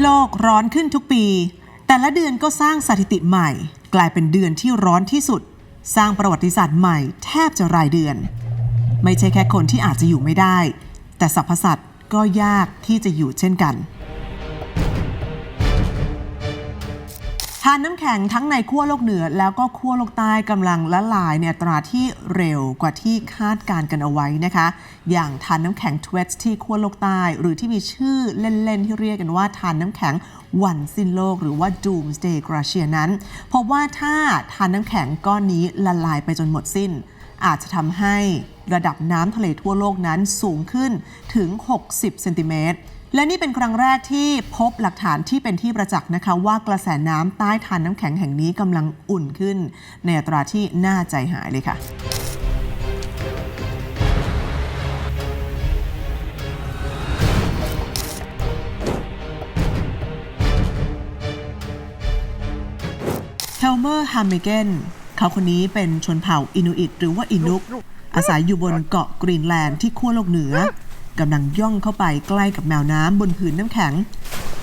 โลกร้อนขึ้นทุกปี แต่ละเดือนก็สร้างสถิติใหม่ กลายเป็นเดือนที่ร้อนที่สุด สร้างประวัติศาสตร์ใหม่แทบจะรายเดือน ไม่ใช่แค่คนที่อาจจะอยู่ไม่ได้ แต่สรรพสัตว์ก็ยากที่จะอยู่เช่นกัน ทานน้ำแข็งทั้งในขั้วโลกเหนือ แล้วก็ขั้วโลกใต้กำลังละลายในอัตราที่เร็วกว่าที่คาดการกันเอาไว้นะคะ อย่างทานน้ำแข็งทเวตที่ขั้วโลกใต้ หรือที่มีชื่อเล่นๆที่เรียกกันว่าทานน้ำแข็งวันสิ้นโลกหรือว่า Doomsday Glacier นั้นพบว่าถ้าทานน้ำแข็งก้อนนี้ละลายไปจนหมดสิ้น อาจจะทำให้ระดับน้ำทะเลทั่วโลกนั้นสูงขึ้นถึง 60 เซนติเมตร และนี่เป็นครั้งแรกที่พบหลักฐานที่เป็นที่ประจักษ์นะคะ ว่ากระแสน้ำใต้ทานน้ำแข็งแห่งนี้กำลังอุ่นขึ้น ในอัตราที่น่าใจหายเลยค่ะเฮลเมอร์ฮัมเมเกนเขาคนนี้เป็นชนเผ่าอินูอิตหรือว่าอินุก อาศัยอยู่บนเกาะกรีนแลนด์ที่ขั้วโลกเหนือ กำลังย่องเข้าไปใกล้กับแมวน้ำบนผืนน้ำแข็ง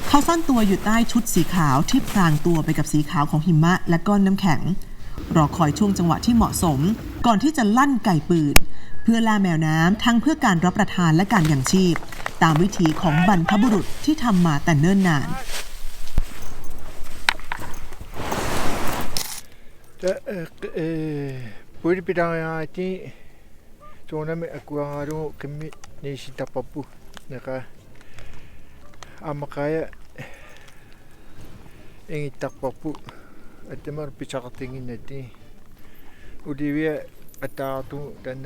เขาซ่อนตัวอยู่ใต้ชุดสีขาวที่พรางตัวไปกับสีขาวของหิมะและก้อนน้ำแข็ง รอคอยช่วงจังหวะที่เหมาะสม ก่อนที่จะลั่นไก่ปืน เพื่อล่าแมวน้ำทั้งเพื่อการรับประทานและการยังชีพ ตามวิถีของบรรพบุรุษที่ทำมาแต่เนิ่นนาน นี่ชิตาปปุนะคะอามาคายเองตักปปุอัตมารปิชักติงินนี่อุดีเวอัตาตุดัน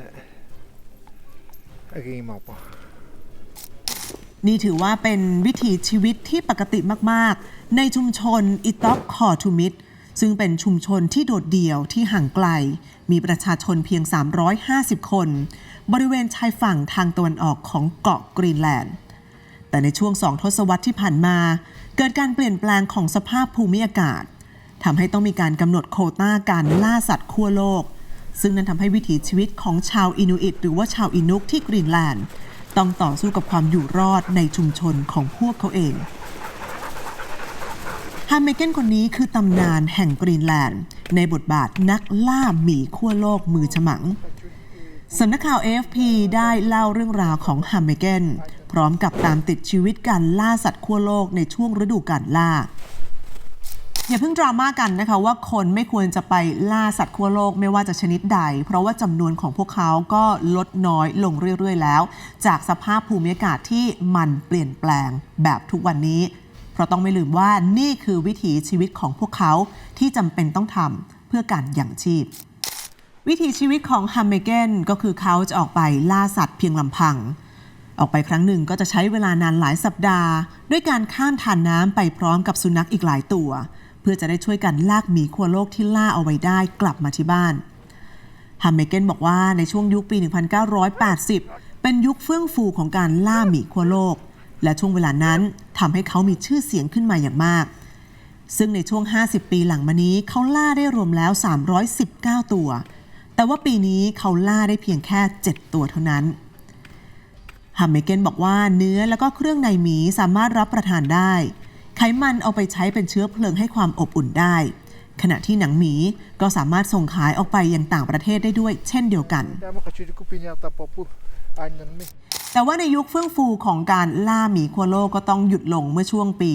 อะกิมาปะนี่ถือว่าเป็นวิถีชีวิตที่ปกติมาก ๆ ในชุมชนอิต็อกคอทูมิดซึ่งเป็นชุมชนที่โดดเดี่ยวที่ห่างไกล มีประชาชนเพียง 350 คน บริเวณชายฝั่งทางตะวันออกของเกาะกรีนแลนด์ แต่ในช่วงสองทศวรรษที่ผ่านมา เกิดการเปลี่ยนแปลงของสภาพภูมิอากาศทำให้ต้องมีการกำหนดโคต้าการล่าสัตว์ขั้วโลก ซึ่งนั้นทำให้วิถีชีวิตของชาวอินูอิตหรือว่าชาวอินุกที่กรีนแลนด์ ต้องต่อสู้กับความอยู่รอดในชุมชนของพวกเขาเองฮัมเมเกนคนนี้คือตำนานแห่งกรีนแลนด์ ในบทบาทนักล่าหมีขั้วโลกมือฉมัง สำนักข่าว AFP ได้เล่าเรื่องราวของฮัมเมเกนพร้อมกับตามติดชีวิตการล่าสัตว์ขั้วโลกในช่วงฤดูกาลล่า อย่าเพิ่งดราม่ากันนะคะว่าคนไม่ควรจะไปล่าสัตว์ขั้วโลกไม่ว่าจะชนิดใด เพราะว่าจำนวนของพวกเขาก็ลดน้อยลงเรื่อย ๆ แล้ว จากสภาพภูมิอากาศที่มันเปลี่ยนแปลงแบบทุกวันนี้ เพราะต้องไม่ลืมว่านี่คือวิถีชีวิตของพวกเขาที่จำเป็นต้องทำเพื่อการอยังชีพ วิถีชีวิตของฮัมเมเกนก็คือเขาจะออกไปล่าสัตว์เพียงลำพัง ออกไปครั้งหนึ่งก็จะใช้เวลานานหลายสัปดาห์ ด้วยการข้ามทานน้ำไปพร้อมกับสุนัขอีกหลายตัว เพื่อจะได้ช่วยกันลากหมีขั้วโลกที่ล่าเอาไว้ได้กลับมาที่บ้านฮัมเมเกนบอกว่าในช่วงยุคปี 1980 เป็นยุคเฟื่องฟูของการล่าหมีขั้วโลก และช่วงเวลานั้นทำให้เขามีชื่อเสียงขึ้นมาอย่างมากซึ่งในช่วง 50 ปีหลังมานี้เขาล่าได้รวมแล้ว 319 ตัว แต่ว่าปีนี้เขาล่าได้เพียงแค่ 7 ตัวเท่านั้นฮัมเมเกนบอกว่าเนื้อแล้วก็เครื่องในหมีสามารถรับประทานได้ ไขมันเอาไปใช้เป็นเชื้อเพลิงให้ความอบอุ่นได้ ขณะที่หนังหมีก็สามารถส่งขายออกไปยังต่างประเทศได้ด้วย เช่นเดียวกัน แต่ว่าในยุคเฟื่องฟูของการล่าหมีขั้วโลกก็ต้องหยุดลงเมื่อช่วงปี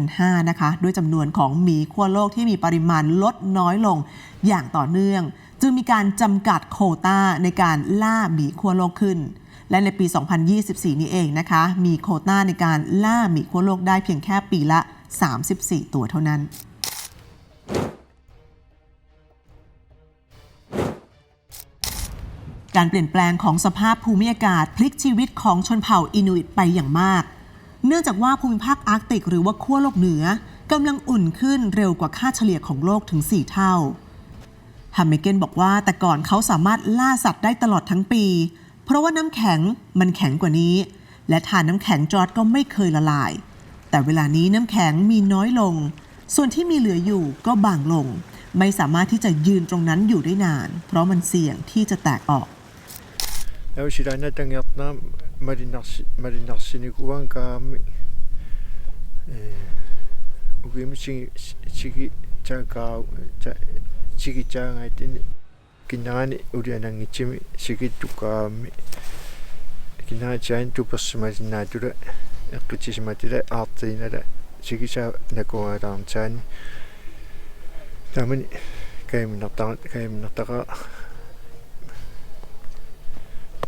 2005 นะคะ ด้วยจำนวนของหมีขั้วโลกที่มีปริมาณลดน้อยลงอย่างต่อเนื่อง จึงมีการจำกัดโคต้าในการล่าหมีขั้วโลกขึ้น และในปี 2024 นี้เองนะคะ มีโคต้าในการล่าหมีขั้วโลกได้เพียงแค่ปีละ 34 ตัวเท่านั้นการเปลี่ยนแปลงของสภาพภูมิอากาศพลิกชีวิตของชนเผ่าอินูอิตไปอย่างมาก เนื่องจากว่าภูมิภาคอาร์กติกหรือว่าขั้วโลกเหนือกำลังอุ่นขึ้นเร็วกว่าค่าเฉลี่ยของโลกถึง 4 เท่า ฮัมเมเกนบอกว่าแต่ก่อนเขาสามารถล่าสัตว์ได้ตลอดทั้งปี เพราะว่าน้ำแข็งมันแข็งกว่านี้ และทานน้ำแข็งจอร์ดก็ไม่เคยละลาย แต่เวลานี้น้ำแข็งมีน้อยลง ส่วนที่มีเหลืออยู่ก็บางลง ไม่สามารถที่จะยืนตรงนั้นอยู่ได้นาน เพราะมันเสี่ยงที่จะแตกออก Now sila na tangyat na marinas marinas ni kuwang kami. Eh, gim chigi chigi chaga cha chigi chaangai tini kinangani urianangi chimi chigi tukaami kinanga chaani tupassimajinaatura eqqitsisimatira aartiinara chigi saa nakuangaraarn chaani tamani kaiminartaqa kaiminartaqa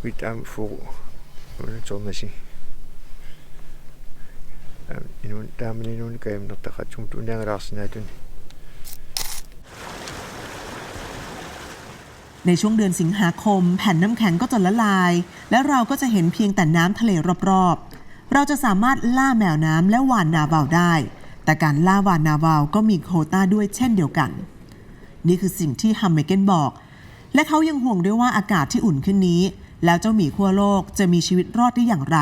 witaami furu unatornasi tamani inuun taamani inuun kaiminartaqatsumut uniangalaarsinaatunni ในช่วงเดือนสิงหาคม แผ่นน้ำแข็งก็จะละลาย และเราก็จะเห็นเพียงแต่น้ำทะเลรอบๆ เราจะสามารถล่าแมวน้ำและวานนาบาวได้ แต่การล่าวานนาบาวก็มีโควต้าด้วยเช่นเดียวกัน นี่คือสิ่งที่ฮัมเมเกนบอก และเขายังห่วงด้วยว่าอากาศที่อุ่นขึ้นนี้ แล้วเจ้าหมีขั้วโลกจะมีชีวิตรอดได้อย่างไร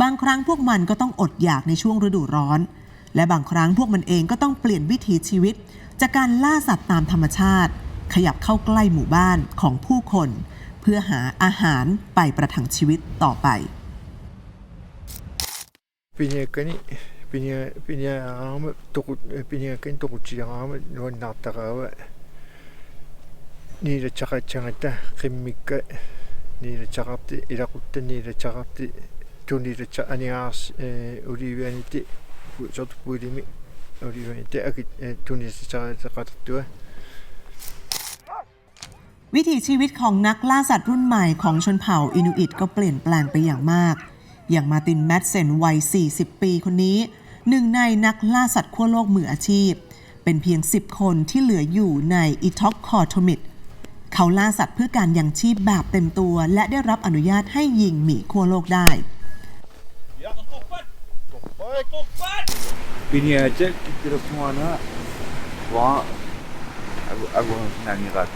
บางครั้งพวกมันก็ต้องอดอยากในช่วงฤดูร้อน และบางครั้งพวกมันเองก็ต้องเปลี่ยนวิถีชีวิต จากการล่าสัตว์ตามธรรมชาติ ขยับเข้าใกล้หมู่บ้านของผู้คน เพื่อหาอาหารไปประทังชีวิตต่อไปปีนี้ก็นี่ปีนี้ปีนี้อามตกปีนี้ก็ตกจีอามนวลนักตะกาวนี่จะจักจังตะคิมิกะนี่จะจักติอิรักุตนี่จะจักติตุนี่จะจัอันนี้อาสอุริเวนิติจดปุริมิอุริเวนิติอักตุนี่จะจักตะกัตตัว วิถีชีวิตของนักล่าสัตว์รุ่นใหม่ของชนเผ่าอินูอิตก็เปลี่ยนแปลงไปอย่างมาก อย่างมาตินแมดเซนวัย 40 ปีคนนี้ หนึ่งในนักล่าสัตว์ขั้วโลกมืออาชีพ เป็นเพียง 10 คนที่เหลืออยู่ในอีท็อกคอร์โทมิดเขาล่าสัตว์เพื่อการยังชีพแบบเต็มตัว และได้รับอนุญาตให้ยิงหมีขั้วโลกได้ Piniaja kira semua wah aku aku nangi kat.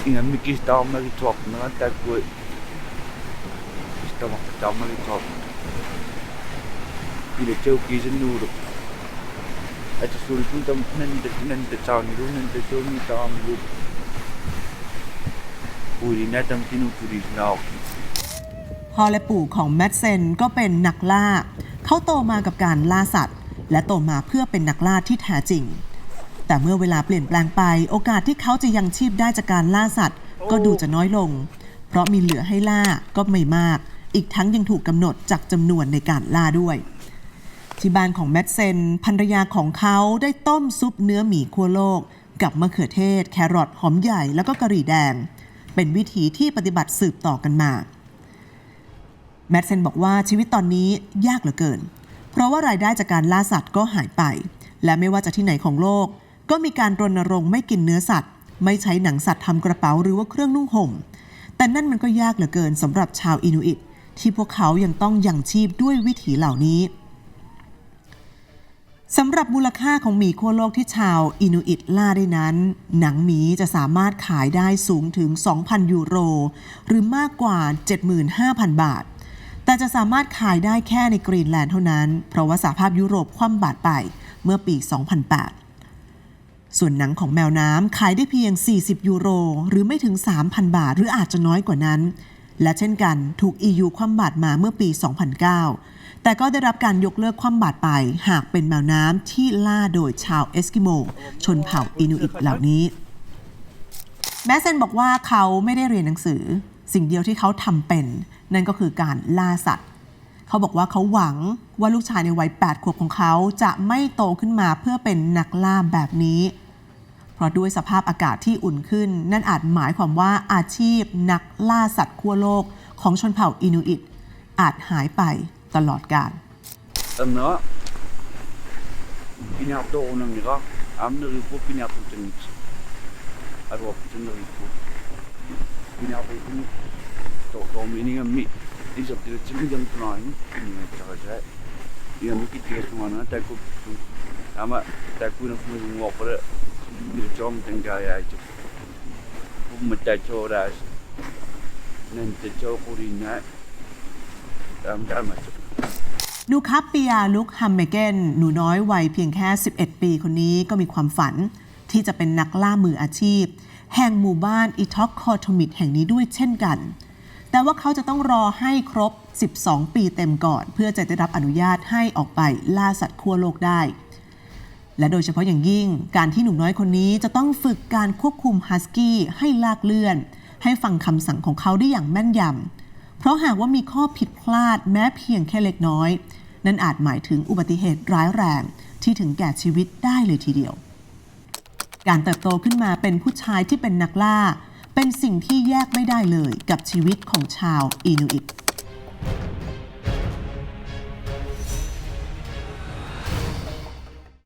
Ingat mikir tahu lagi tuak nak tak gue. Tahu tahu lagi tuak. Bila jauh kisah nur. Ada sulit pun tam nanti nanti tahu ni pun nanti tahu ni tahu ni. Puri nak tam kinu puri nak. พ่อและปู่ของแมดเซนก็เป็นนักล่า เขาโตมากับการล่าสัตว์ และโตมาเพื่อเป็นนักล่าที่แท้จริง แต่เมื่อเวลาเปลี่ยนแปลงไป โอกาสที่เขาจะยังชีพได้จากการล่าสัตว์ ก็ดูจะน้อยลง เพราะมีเหลือให้ล่าก็ไม่มาก อีกทั้งยังถูกกำหนดจากจำนวนในการล่าด้วย ที่บ้านของแมดเซนภรรยาของเขาได้ต้มซุปเนื้อหมีขั้วโลก กับมะเขือเทศ แครอทหอมใหญ่แล้วก็กะหรี่แดง เป็นวิธีที่ปฏิบัติสืบต่อกันมาแมดเซนบอกว่าชีวิตตอนนี้ยากเหลือเกิน เพราะว่ารายได้จากการล่าสัตว์ก็หายไป และไม่ว่าจะที่ไหนของโลก ก็มีการรณรงค์ไม่กินเนื้อสัตว์ ไม่ใช้หนังสัตว์ทำกระเป๋าหรือว่าเครื่องนุ่งห่ม แต่นั่นมันก็ยากเหลือเกินสำหรับชาวอินูอิต ที่พวกเขายังต้องยังชีพด้วยวิถีเหล่านี้สำหรับมูลค่าของหมีขั้วโลกที่ชาวอินูอิตล่าได้นั้น หนังหมีจะสามารถขายได้สูงถึง 2,000 ยูโร หรือมากกว่า 75,000 บาท แต่จะสามารถขายได้แค่ในกรีนแลนด์เท่านั้น เพราะว่าสหภาพยุโรปคว่ำบาตรไปเมื่อปี 2008 ส่วนหนังของแมวน้ำขายได้เพียง 40 ยูโร หรือไม่ถึง 3,000 บาท หรืออาจจะน้อยกว่านั้น และเช่นกันถูก EU คว่ำบาตรมาเมื่อปี 2009 แต่ก็ได้รับการยกเลิกคว่ำบาตรไป หากเป็นแมวน้ำที่ล่าโดยชาวเอสกิโม ชนเผ่าอินูอิตเหล่านี้ แมสเซนบอกว่าเขาไม่ได้เรียนหนังสือ สิ่งเดียวที่เขาทำเป็น นั่นก็คือการล่าสัตว์ เขาบอกว่าเขาหวัง ว่าลูกชายในวัย 8 ขวบของเขาจะไม่โตขึ้นมาเพื่อเป็นนักล่าแบบนี้ เพราะด้วยสภาพอากาศที่อุ่นขึ้น นั่นอาจหมายความว่าอาชีพนักล่าสัตว์ขั้วโลกของชนเผ่าอินูอิต อาจหายไปตลอดกาล Ano? Pinato ko ng nila. Am na rin po pinato ko ng Arwa ko na rin po. Pinato ko ng to to meaning ang mi. Isa tira chini jang tunain. Ini nga tsaka siya. Iyan mo kitigas mo na. Tako Ama tako na po yung wapara. Dito chom tang gaya ito. Pumata choras. Nanta chokurina. Dam dama chok. ดูคับปิยาลุกฮัมเมเกนหนูน้อยวัยเพียงแค่ 11 ปีคนนี้ก็มีความฝันที่จะเป็นนักล่ามืออาชีพ แห่งหมู่บ้านอิท็อกคอโทมิดแห่งนี้ด้วยเช่นกัน แต่ว่าเขาจะต้องรอให้ครบ 12 ปีเต็มก่อน เพื่อจะได้รับอนุญาตให้ออกไปล่าสัตว์ขั้วโลกได้ และโดยเฉพาะอย่างยิ่งการที่หนุ่มน้อยคนนี้จะต้องฝึกการควบคุมฮัสกี้ให้ลากเลื่อน ให้ฟังคำสั่งของเขาได้อย่างแม่นยำเพราะหากว่ามีข้อผิดพลาดแม้เพียงแค่เล็กน้อย นั่นอาจหมายถึงอุบัติเหตุร้ายแรง ที่ถึงแก่ชีวิตได้เลยทีเดียว การเติบโตขึ้นมาเป็นผู้ชายที่เป็นนักล่า เป็นสิ่งที่แยกไม่ได้เลยกับชีวิตของชาวอินูอิต